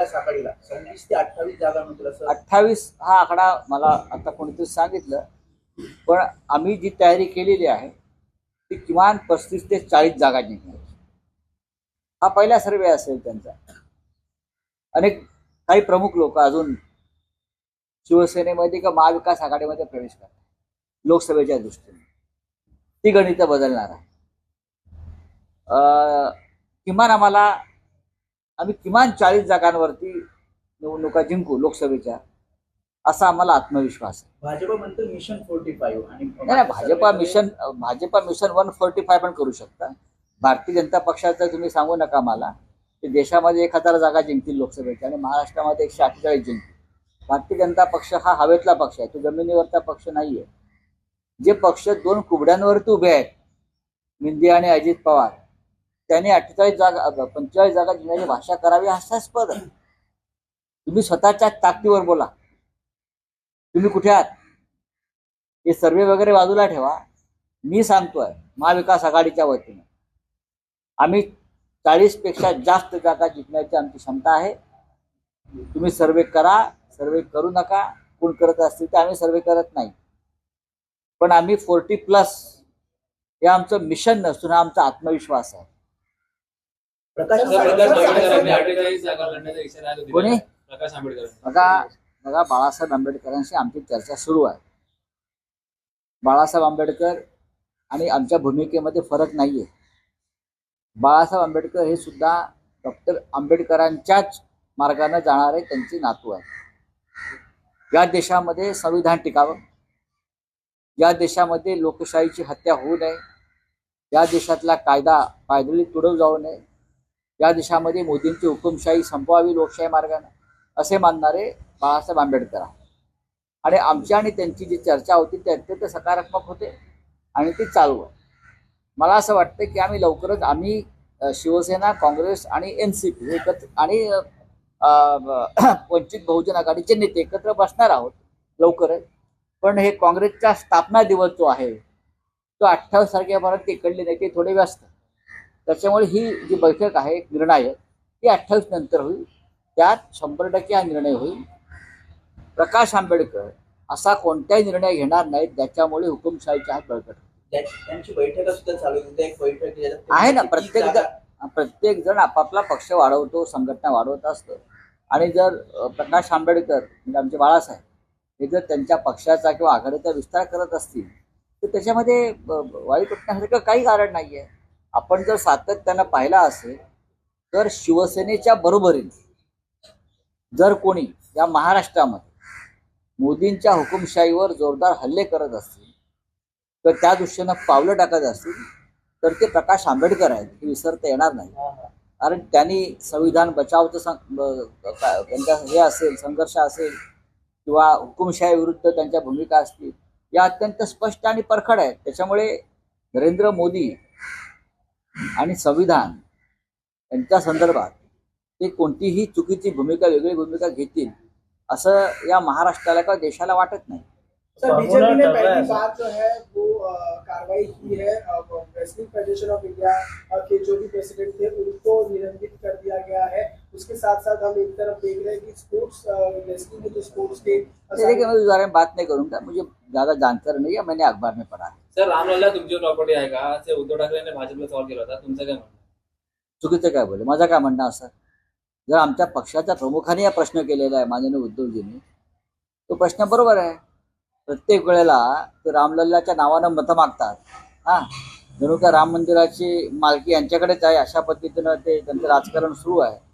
आघाडीला सव्वीस ते अठ्ठावीस जागा मिळतील असं अठ्ठावीस हा आकडा मला आता कोणीतरी सांगितलं. पण आम्ही जी तयारी केलेली आहे ती किमान पस्तीस ते चाळीस जागा जिंकणार. हा पहिला सर्वे असेल त्यांचा. अनेक काही प्रमुख लोक अजून शिवसेनेमध्ये किंवा महाविकास आघाडीमध्ये प्रवेश करतात. लोकसभेच्या दृष्टीने. ती गणितं बदलणार आहे. अं, किमान आम्हाला आम्ही किमान चाळीस जागांवरती निवडणुका जिंकू लोकसभेच्या असा आम्हाला आत्मविश्वास आहे. भाजप म्हणतो मिशन फोर्टी फाईव्ह आणि नाही नाही, Bhajpa mission Bhajpa mission one forty five पण करू शकता. भारतीय जनता पक्षाचं तुम्ही सांगू नका मला की देशामध्ये एक हजार जागा जिंकतील लोकसभेच्या आणि महाराष्ट्रामध्ये एकशे अठ्ठेचाळीस जिंकतील. भारतीय जनता पक्ष हा हवेतला पक्ष आहे तो जमिनीवरचा पक्ष नाहीये. जे पक्ष दोन कुबड्यांवरती उभे आहेत मिंदे आणि अजित पवार त्याने अठ्ठेचाळीस जागा पंचेचाळीस जागा जिंकण्याची भाषा करावी हास्यास्पद आहे तुम्ही स्वतःच्या ताकदीवर बोला. तुम्ही कुठे आहात? हे सर्वे वगैरे बाजूला ठेवा. मी सांगतोय महाविकास आघाडीच्या वतीनं. आम्ही चाळीसपेक्षा जास्त जागा जिंकण्याची आमची क्षमता आहे. तुम्ही सर्वे करा. सर्वे करू नका. कोण करत असतील तर आम्ही सर्वे करत नाही. पण आम्ही फोर्टी प्लस हे आमचं मिशन नसून हा आमचा आत्मविश्वास आहे प्रकाश प्रकाश आंबेडकरांनी आंबेडकर अठ्ठेचाळीस जागा लढण्याचा इशारा कोणी? आहे. प्रकाश आंबेडकर. बघा बघा बाळासाहेब आंबेडकरांशी आमची चर्चा सुरू आहे. बाळासाहेब आंबेडकर आणि आमच्या भूमिकेमध्ये फरक नाहीये. बाळासाहेब आंबेडकर हे सुद्धा डॉक्टर आंबेडकरांच्याच मार्गाने जाणारे त्यांचे नातू आहे या देशामध्ये संविधान टिकावं. या देशामध्ये लोकशाहीची हत्या होऊ नये. या देशातला कायदा पायदळी तुडव जाऊ नये. या देशामध्ये मोदींची हुकुमशाही संपवावी लोकशाही मार्गाने असे मानणारे बाळासाहेब आंबेडकर आहेत. आणि आमची आणि त्यांची जी चर्चा होती ती अत्यंत सकारात्मक होते आणि ती चालू आहे. मला असं वाटतं की आम्ही लवकरच आम्ही शिवसेना काँग्रेस आणि एन सी पी एकत्र आणि वंचित बहुजन आघाडीचे नेते एकत्र बसणार आहोत लवकरच. पण हे काँग्रेसचा स्थापना दिवस जो आहे तो अठ्ठावीस तारखेपर्यंत इकडले नेते थोडे व्यस्त त्याच्यामुळे ही जी बैठक आहे निर्णायक ती अठ्ठावीस नंतर होईल. त्यात शंभर टक्के हा निर्णय होईल. प्रकाश आंबेडकर असा कोणताही निर्णय घेणार नाहीत ज्याच्यामुळे हुकुमशाहीचा हात बळकट त्यांची बैठक सुद्धा चालू आहे. एक बैठक आहे, आहे ना प्रत्येक जण प्रत्येक जण आपापला पक्ष वाढवतो संघटना वाढवत असतो. आणि जर प्रकाश आंबेडकर म्हणजे आमचे बाळासाहेब हे जर त्यांच्या पक्षाचा किंवा आघाडीचा विस्तार करत असतील तर त्याच्यामध्ये वाईट वाटण्यासारखं काही कारण नाहीये. आपण जर सातत्यानं पाहिला असेल तर शिवसेनेच्या बरोबरीने जर कोणी या महाराष्ट्रामध्ये मोदींच्या हुकुमशाहीवर जोरदार हल्ले करत असतील तर त्या दृष्टीनं पावलं टाकत असतील तर ते प्रकाश आंबेडकर आहेत हे विसरता येणार नाही. कारण त्यांनी संविधान बचावचं त्यांचा हे असेल संघर्ष असेल किंवा हुकुमशाही विरुद्ध त्यांच्या भूमिका असतील या अत्यंत स्पष्ट आणि परखड आहेत त्याच्यामुळे नरेंद्र मोदी आणि संविधान यांच्या संदर्भात ते कोणतीही चुकीची भूमिका वेगळी भूमिका घेतील असं या महाराष्ट्राला किंवा देशाला वाटत नाही. सर बीजेपी ने पहली बार जो है वो कार्रवाई की है फेडरेशन ऑफ इंडिया के जो भी प्रेसिडेंट थे उनको निलंबित कर दिया गया है। उसके साथ साथ हम एक तरफ देख रहे हैं कि स्पोर्ट्स रेसलिंग के जो स्पोर्ट्स के तो देखिए मैं उस बारे में बात नहीं करूंगा। मुझे ज्यादा जानकारी नहीं है मैंने अखबार में पढ़ा है। सर रामलला तुमची प्रॉपर्टी आहे का? असे उद्धव ठाकरेने भाजपला सवाल केला होता. तुमचं काय म्हणणं? चुकीचं काय बोले माझं काय म्हणणं असं? जर आमच्या पक्षाच्या प्रमुखाने हा प्रश्न केलेला आहे माननीय उद्धवजींनी तो प्रश्न बरोबर आहे. प्रत्येक वेळेला ते रामलल्लाच्या नावानं मतं मागतात. हा? जणू का राम मंदिराची मालकी यांच्याकडेच आहे अशा पद्धतीनं ते त्यांचं राजकारण सुरू आहे.